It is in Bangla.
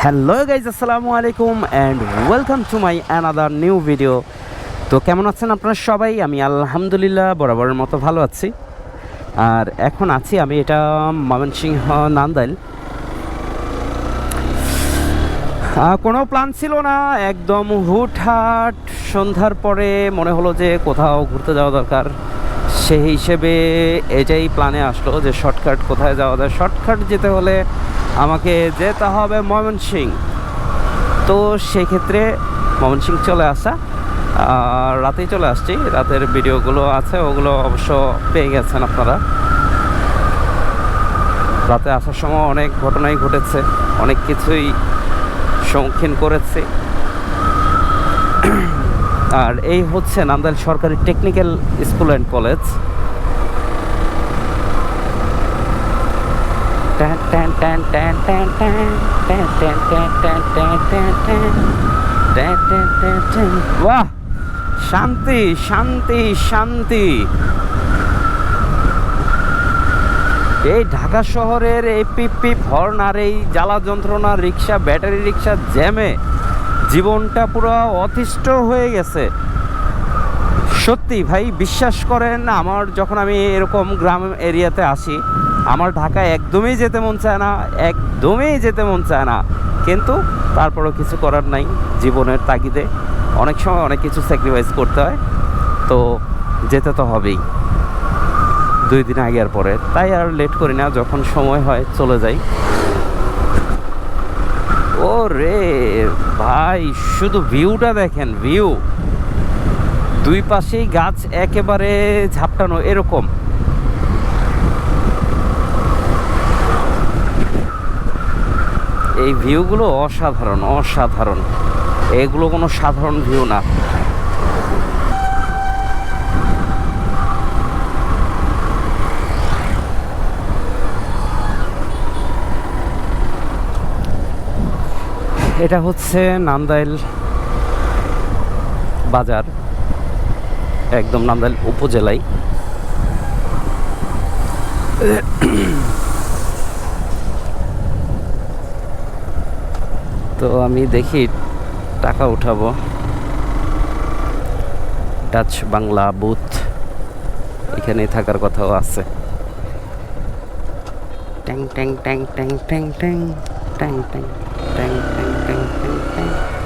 হ্যালো গাইজ আসসালামু আলাইকুম and welcome to my another new video তো কেমন আছেন আপনারা সবাই? আমি আলহামদুলিল্লাহ বরাবরের মতো ভালো আছি। আর এখন আছি আমি এটা ময়মনসিংহ নান্দাইল। কোনো প্ল্যান ছিল না, একদম হুটহাট সন্ধ্যার পরে মনে হলো যে কোথাও ঘুরতে যাওয়া দরকার। সেই হিসেবে এটাই প্ল্যানে আসলো যে শর্টকাট কোথায় যাওয়া যায়। শর্টকাট যেতে হলে আমাকে যেতে হবে ময়মনসিং। তো সেক্ষেত্রে ময়মনসিং চলে আসা। আর রাতেই চলে আসছি। রাতের ভিডিওগুলো আছে, ওগুলো অবশ্য পেয়ে গেছেন আপনারা। রাতে আসার সময় অনেক ঘটনাই ঘটেছে, অনেক কিছুই সম্মুখীন করেছে। আর এই হচ্ছে নান্দাইল সরকারি টেকনিক্যাল স্কুল অ্যান্ড কলেজ বাহ শান্তি শান্তি শান্তি এই ঢাকা শহরের এই পিপ পিপ হর্ন আর এই জ্বালা যন্ত্রণা রিক্সা ব্যাটারি রিক্সা জ্যামে জীবনটা পুরো অতিষ্ঠ হয়ে গেছে। সত্যি ভাই, বিশ্বাস করেন, আমার যখন আমি এরকম গ্রাম এরিয়াতে আসি, আমার ঢাকায় একদমই যেতে মন চায় না, একদমই যেতে মন চায় না। কিন্তু তারপরও কিছু করার নাই জীবনের তাগিদে। অনেক সময় অনেক কিছু স্যাক্রিফাইস করতে হয়, তো যেতে তো হবেই। দুই দিন আগে আর পরে। তাই আর লেট করি না, যখন সময় হয় চলে যাই। ও রে ভাই, শুধু ভিউটা দেখেন, ভিউ। দুই পাশেই গাছ একেবারে ঝাপটানো, এরকম। এই ভিউগুলো অসাধারণ অসাধারণ। এগুলো কোনো সাধারণ ভিউ না। এটা হচ্ছে নান্দাইল বাজার, একদম নান্দাইল উপজেলায়। তো আমি দেখি টাকা উঠাবো। টাচ বাংলা বুথ এখানে থাকার কথাও আছে। ট্যাং ট্যাং ট্যাং ট্যাং ট্যাং ট্যাং ট্যাং ট্যাং। tăng tăng tăng tăng tăng